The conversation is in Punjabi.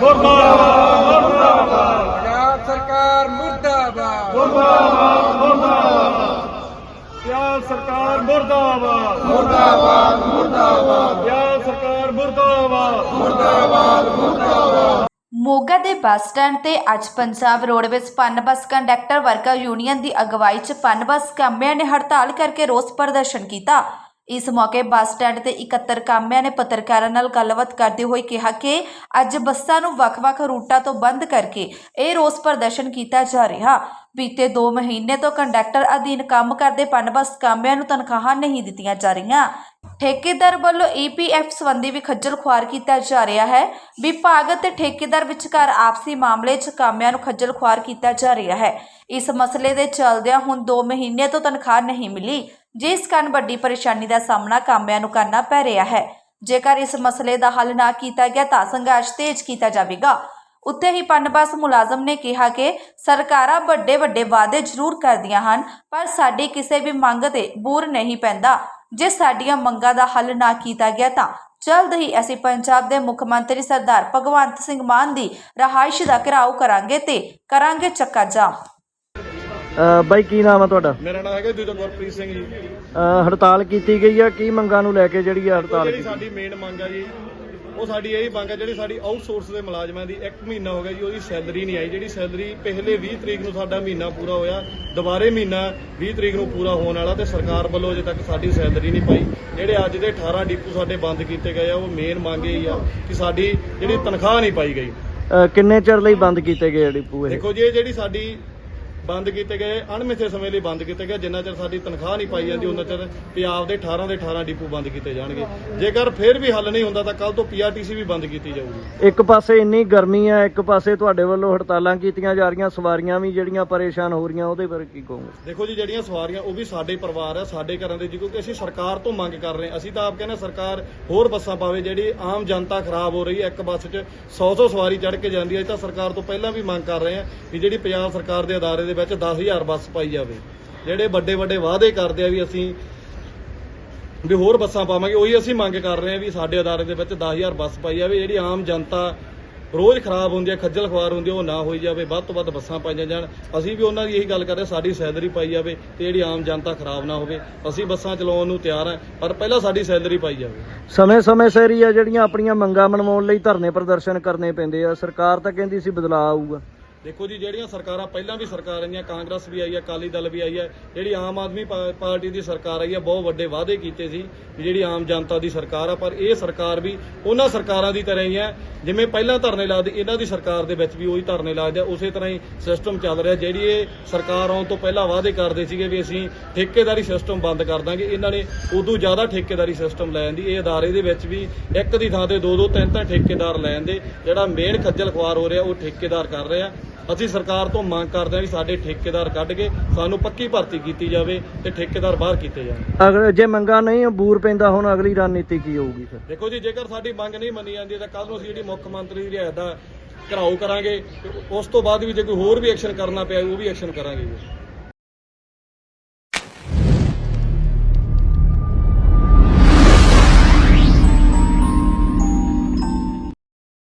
ਮੁਰਦਾਬਾਦ ਮੁਰਦਾਬਾਦ। ਪੰਜਾਬ ਸਰਕਾਰ ਮੁਰਦਾਬਾਦ। ਪਿਆਰ ਸਰਕਾਰ ਮੁਰਦਾਬਾਦ। ਮੁਰਦਾਬਾਦ ਮੁਰਦਾਬਾਦ। ਪਿਆਰ ਸਰਕਾਰ ਮੁਰਦਾਬਾਦ। ਮੋਗਾ ਦੇ ਬੱਸ ਸਟੈਂਡ ਤੇ ਅੱਜ Punjab roadways PUNBUS conductor worker union ਦੀ ਅਗਵਾਈ 'ਚ ਪਨ ਬੱਸ ਕਾਮਿਆਂ ਨੇ ਹੜਤਾਲ ਕਰਕੇ ਰੋਸ ਪ੍ਰਦਰਸ਼ਨ ਕੀਤਾ। ਇਸ ਮੌਕੇ ਬੱਸ ਸਟੈਂਡ ਤੇ ਇਕੱਤਰ ਕਾਮਿਆਂ ਨੇ ਪੱਤਰਕਾਰਾਂ ਨਾਲ ਗੱਲਬਾਤ ਕਰਦੇ ਹੋਏ ਕਿਹਾ ਕਿ ਅੱਜ ਬੱਸਾਂ ਨੂੰ ਵੱਖ-ਵੱਖ ਰੂਟਾਂ ਤੋਂ ਬੰਦ ਕਰਕੇ ਇਹ ਰੋਸ ਪ੍ਰਦਰਸ਼ਨ ਕੀਤਾ ਜਾ ਰਿਹਾ। ਬੀਤੇ 2 ਮਹੀਨੇ ਤੋਂ ਕੰਡਕਟਰ ਅਧੀਨ ਕੰਮ ਕਰਦੇ ਪਨਬਸ ਕਾਮਿਆਂ ਨੂੰ ਤਨਖਾਹਾਂ ਨਹੀਂ ਦਿੱਤੀਆਂ ਜਾ ਰਹੀਆਂ। ਠੇਕੇਦਾਰ ਵੱਲੋਂ ਈਪੀਐਫ ਸੰਬੰਧੀ ਵੀ ਖੱਜਲ ਖੁਆਰ ਕੀਤਾ ਜਾ ਰਿਹਾ ਹੈ। ਵਿਭਾਗ ਅਤੇ ਠੇਕੇਦਾਰ ਵਿਚਕਾਰ ਆਪਸੀ ਮਾਮਲੇ 'ਚ ਕਾਮਿਆਂ ਨੂੰ ਖੱਜਲ ਖੁਆਰ ਕੀਤਾ ਜਾ ਰਿਹਾ ਹੈ। ਇਸ ਮਸਲੇ ਦੇ ਚੱਲਦਿਆਂ ਹੁਣ 2 ਮਹੀਨੇ ਤੋਂ ਤਨਖਾਹ ਨਹੀਂ ਮਿਲੀ। ਜਿਸ ਕਾਰਨ ਵੱਡੀ ਪਰੇਸ਼ਾਨੀ ਦਾ ਸਾਹਮਣਾ ਕਾਮਿਆਂ ਨੂੰ ਕਰਨਾ ਪੈ ਰਿਹਾ ਹੈ। ਜੇਕਰ ਇਸ ਮਸਲੇ ਦਾ ਹੱਲ ਨਾ ਕੀਤਾ ਗਿਆ ਤਾਂ ਸੰਘਰਸ਼ ਤੇਜ਼ ਕੀਤਾ ਜਾਵੇਗਾ। ਉੱਥੇ ਹੀ ਪਨਬਸ ਮੁਲਾਜ਼ਮ ਨੇ ਕਿਹਾ ਕਿ ਸਰਕਾਰਾਂ ਵੱਡੇ ਵੱਡੇ ਵਾਅਦੇ ਜ਼ਰੂਰ ਕਰਦੀਆਂ ਹਨ, ਪਰ ਸਾਡੀ ਕਿਸੇ ਵੀ ਮੰਗ ਤੇ ਬੂਰ ਨਹੀਂ ਪੈਂਦਾ। ਜੇ ਸਾਡੀਆਂ ਮੰਗਾਂ ਦਾ ਹੱਲ ਨਾ ਕੀਤਾ ਗਿਆ ਤਾਂ ਜਲਦ ਹੀ ਅਸੀਂ ਪੰਜਾਬ ਦੇ ਮੁੱਖ ਮੰਤਰੀ ਸਰਦਾਰ ਭਗਵੰਤ ਸਿੰਘ ਮਾਨ ਦੀ ਰਹਾਇਸ਼ ਦਾ ਘਿਰਾਓ ਕਰਾਂਗੇ ਤੇ ਕਰਾਂਗੇ ਚੱਕਾ ਜਾਮ। ਬਾਈ ਕੀ ਨਾਮ ਆ ਤੁਹਾਡਾ? ਮੇਰਾ ਨਾਮ ਹੈਗਾ ਦੂਜਾ ਗੁਰਪ੍ਰੀਤ ਸਿੰਘ ਜੀ। ਹੜਤਾਲ ਕੀਤੀ ਗਈ ਆ ਕੀ ਮੰਗਾਂ ਨੂੰ ਲੈ ਕੇ ਜਿਹੜੀ ਆ ਹੜਤਾਲ ਜਿਹੜੀ ਕੀਤੀ? ਸਾਡੀ ਮੇਨ ਮੰਗ ਆ ਜੀ ਉਹ ਸਾਡੀ ਇਹ ਮੰਗ ਆ ਜਿਹੜੀ ਸਾਡੀ ਆਊਟਸੋਰਸ ਦੇ ਮੁਲਾਜ਼ਮਾਂ ਦੀ 1 ਮਹੀਨਾ ਹੋ ਗਿਆ ਜੀ ਉਹਦੀ ਸੈਲਰੀ ਨਹੀਂ ਆਈ। ਜਿਹੜੀ ਸੈਲਰੀ ਪਹਿਲੇ 20 ਤਰੀਕ ਨੂੰ ਸਾਡਾ ਮਹੀਨਾ ਪੂਰਾ ਹੋਇਆ ਦੁਬਾਰੇ ਮਹੀਨਾ 20 ਤਰੀਕ ਨੂੰ ਪੂਰਾ ਹੋਣ ਵਾਲਾ ਤੇ ਸਰਕਾਰ ਵੱਲੋਂ ਅਜੇ ਤੱਕ ਸਾਡੀ ਸੈਲਰੀ ਨਹੀਂ ਪਾਈ। ਜਿਹੜੇ ਅੱਜ ਦੇ 18 ਡਿਪੂ ਸਾਡੇ ਬੰਦ ਕੀਤੇ ਗਏ ਆ ਉਹ ਮੇਨ ਮੰਗ ਇਹ ਹੀ ਆ ਕਿ ਸਾਡੀ ਜਿਹੜੀ ਤਨਖਾਹ ਨਹੀਂ ਪਾਈ ਗਈ। ਕਿੰਨੇ ਚਿਰ ਲਈ ਬੰਦ ਕੀਤੇ ਗਏ ਡਿਪੂ ਇਹ? ਦੇਖੋ ਜੀ ਇਹ ਜਿਹੜੀ ਸਾਡੀ ਬੰਦ ਕੀਤੇ ਗਏ ਅਣਮਿੱਥੇ ਸਮੇਂ ਲਈ ਬੰਦ ਕੀਤੇ ਗਏ ਜਿੰਨਾ ਚਿਰ ਸਾਡੀ ਤਨਖਾਹ ਨਹੀਂ ਪਾਈ ਜਾਂਦੀ ਉਹਨਾਂ ਚਿਰ ਪੰਜਾਬ ਦੇ 18 ਦੇ 18 ਡਿਪੂ ਬੰਦ ਕੀਤੇ ਜਾਣਗੇ। ਜੇਕਰ ਫਿਰ ਵੀ ਹੱਲ ਨਹੀਂ ਹੁੰਦਾ ਤਾਂ ਕੱਲ ਤੋਂ ਪੀਆਰਟੀਸੀ ਵੀ ਬੰਦ ਕੀਤੀ ਜਾਊਗੀ। ਇੱਕ ਪਾਸੇ ਇੰਨੀ ਗਰਮੀ ਆ ਇੱਕ ਪਾਸੇ ਤੁਹਾਡੇ ਵੱਲੋਂ ਹੜਤਾਲਾਂ ਕੀਤੀਆਂ ਜਾ ਰਹੀਆਂ ਸਵਾਰੀਆਂ ਵੀ ਜਿਹੜੀਆਂ ਪਰੇਸ਼ਾਨ ਹੋ ਰਹੀਆਂ ਉਹਦੇ ਬਾਰੇ ਕੀ ਕਹੋਗੇ? ਦੇਖੋ ਜੀ ਜਿਹੜੀਆਂ ਸਵਾਰੀਆਂ ਉਹ ਵੀ ਸਾਡੇ ਪਰਿਵਾਰ ਆ ਸਾਡੇ ਘਰਾਂ ਦੇ ਜੀ ਕਿਉਂਕਿ ਅਸੀਂ ਸਰਕਾਰ ਤੋਂ ਮੰਗ ਕਰ ਰਹੇ ਹਾਂ। ਅਸੀਂ ਤਾਂ ਆਪ ਕਹਿੰਦੇ ਹਾਂ ਸਰਕਾਰ ਹੋਰ ਬੱਸਾਂ ਪਾਵੇ ਜਿਹੜੀ ਆਮ ਜਨਤਾ ਖਰਾਬ ਹੋ ਰਹੀ ਹੈ ਇੱਕ ਬੱਸ 'ਚ 100-100 ਸਵਾਰੀ ਚੜ੍ਹ ਕੇ ਜਾਂਦੀ ਹੈ। ਤਾਂ ਸਰਕਾਰ ਤੋਂ ਪਹਿਲਾਂ ਵੀ ਮੰਗ ਕਰ ਰਹੇ ਹਾਂ ਕਿ ਜਿਹੜੀ ਪੰਜਾਬ ਸਰਕਾਰ ਦੇ ਅਦਾਰੇ ਦੇ ਵਿੱਚ 10000 ਬੱਸ ਪਾਈ ਜਾਵੇ। ਜਿਹੜੇ ਵੱਡੇ ਵੱਡੇ ਵਾਅਦੇ ਕਰਦੇ ਆ ਵੀ ਅਸੀਂ ਵੀ ਹੋਰ ਬੱਸਾਂ ਪਾਵਾਂਗੇ, ਉਹੀ ਅਸੀਂ ਮੰਗ ਕਰ ਰਹੇ ਹਾਂ ਵੀ ਸਾਡੇ ਅਦਾਰੇ ਦੇ ਵਿੱਚ 10000 ਬੱਸ ਪਾਈ ਜਾਵੇ। ਜਿਹੜੀ ਆਮ ਜਨਤਾ ਰੋਜ਼ ਖਰਾਬ ਹੁੰਦੀ ਹੈ ਖੱਜਲ ਖਵਾਰ ਹੁੰਦੀ ਉਹ ਨਾ ਹੋਈ ਜਾਵੇ, ਵੱਧ ਤੋਂ ਵੱਧ ਬੱਸਾਂ ਪਾਈਆਂ ਜਾਣ। ਅਸੀਂ ਵੀ ਉਹਨਾਂ ਦੀ ਇਹੀ ਗੱਲ ਕਰ ਰਹੇ ਸਾਡੀ ਸੈਲਰੀ ਪਾਈ ਜਾਵੇ ਤੇ ਜਿਹੜੀ ਆਮ ਜਨਤਾ ਖਰਾਬ ਨਾ ਹੋਵੇ। ਅਸੀਂ ਬੱਸਾਂ ਚਲਾਉਣ ਨੂੰ ਤਿਆਰ ਹਾਂ ਪਰ ਪਹਿਲਾਂ ਸਾਡੀ ਸੈਲਰੀ ਪਾਈ ਜਾਵੇ। ਸਮੇਂ-ਸਮੇਂ ਸਿਰ ਹੀ ਆ ਜਿਹੜੀਆਂ ਆਪਣੀਆਂ ਮੰਗਾਂ ਮਨਵਾਉਣ ਲਈ ਧਰਨੇ ਪ੍ਰਦਰਸ਼ਨ ਕਰਨੇ ਪੈਂਦੇ ਆ। ਸਰਕਾਰ ਤਾਂ ਕਹਿੰਦੀ ਸੀ ਬਦਲਾਅ ਆਊਗਾ। ਦੇਖੋ ਜੀ, ਜਿਹੜੀਆਂ ਸਰਕਾਰਾਂ, ਪਹਿਲਾਂ ਵੀ ਸਰਕਾਰ ਆਈਆਂ ਕਾਂਗਰਸ ਵੀ ਆਈ ਹੈ, ਅਕਾਲੀ ਦਲ ਵੀ ਆਈ ਹੈ, ਜਿਹੜੀ ਆਮ ਆਦਮੀ ਪਾ- ਪਾਰਟੀ ਦੀ ਸਰਕਾਰ ਆਈ ਹੈ, ਬਹੁਤ ਵੱਡੇ ਵਾਅਦੇ ਕੀਤੇ ਸੀ ਵੀ ਜਿਹੜੀ ਆਮ ਜਨਤਾ ਦੀ ਸਰਕਾਰ ਆ, ਪਰ ਇਹ ਸਰਕਾਰ ਵੀ ਉਹਨਾਂ ਸਰਕਾਰਾਂ ਦੀ ਤਰ੍ਹਾਂ ਹੀ ਹੈ, ਜਿਵੇਂ ਪਹਿਲਾਂ ਧਰਨੇ ਲਾਦੇ ਇਹਨਾਂ ਦੀ ਸਰਕਾਰ ਦੇ ਵਿੱਚ ਵੀ ਉਹੀ ਧਰਨੇ ਲੱਗਦੇ ਆ, ਉਸੇ ਤਰ੍ਹਾਂ ਹੀ ਸਿਸਟਮ ਚੱਲ ਰਿਹਾ, ਜਿਹੜੀ ਇਹ ਸਰਕਾਰ ਆਉਣ ਤੋਂ ਪਹਿਲਾਂ ਵਾਅਦੇ ਕਰਦੇ ਸੀਗੇ ਵੀ ਅਸੀਂ ਠੇਕੇਦਾਰੀ ਸਿਸਟਮ ਬੰਦ ਕਰ ਦਾਂਗੇ, ਇਹਨਾਂ ਨੇ ਉਦੋਂ ਜ਼ਿਆਦਾ ਠੇਕੇਦਾਰੀ ਸਿਸਟਮ ਲੈ ਆਂਦੀ ਇਹ ਅਦਾਰੇ ਦੇ ਵਿੱਚ ਵੀ ਇੱਕ ਦੀ ਥਾਂ ਤੇ ਦੋ ਦੋ ਤਿੰਨ ਤਿੰਨ ਠੇਕੇਦਾਰ ਲੈ ਆਂਦੇ ਜਿਹੜਾ ਮੇਨ ਖੱਜਲ ਖੁਆਰ ਹੋ ਰਿਹਾ, ਉਹ ਠੇਕੇਦਾਰ ਕਰ ਰਿਹਾ। ਅਸੀਂ ਸਰਕਾਰ ਤੋਂ ਮੰਗ ਕਰਦੇ ਹਾਂ ਵੀ ਸਾਡੇ ਠੇਕੇਦਾਰ ਕੱਢ ਕੇ ਸਾਨੂੰ ਪੱਕੀ ਭਰਤੀ ਕੀਤੀ ਜਾਵੇ ਤੇ ਠੇਕੇਦਾਰ ਬਾਹਰ ਕੀਤੇ ਜਾਣ। ਅਗਰ ਜੇ ਮੰਗਾਂ ਨਹੀਂ ਬੂਰ ਪੈਂਦਾ ਹੁਣ ਅਗਲੀ ਰਣਨੀਤੀ ਕੀ ਹੋਊਗੀ ਫਿਰ? ਦੇਖੋ ਜੀ ਜੇਕਰ ਸਾਡੀ ਮੰਗ ਨਹੀਂ ਮੰਨੀ ਜਾਂਦੀ ਤਾਂ ਕੱਲ ਨੂੰ ਅਸੀਂ ਜਿਹੜੀ ਮੁੱਖ ਮੰਤਰੀ ਦੀ ਰਿਆਇਤ ਦਾ ਘਰਾਓ ਕਰਾਂਗੇ ਤੇ ਉਸ ਤੋਂ ਬਾਅਦ ਵੀ ਜੇ ਕੋਈ ਹੋਰ ਵੀ ਐਕਸ਼ਨ ਕਰਨਾ ਪਿਆ ਉਹ ਵੀ ਐਕਸ਼ਨ ਕਰਾਂਗੇ ਜੀ।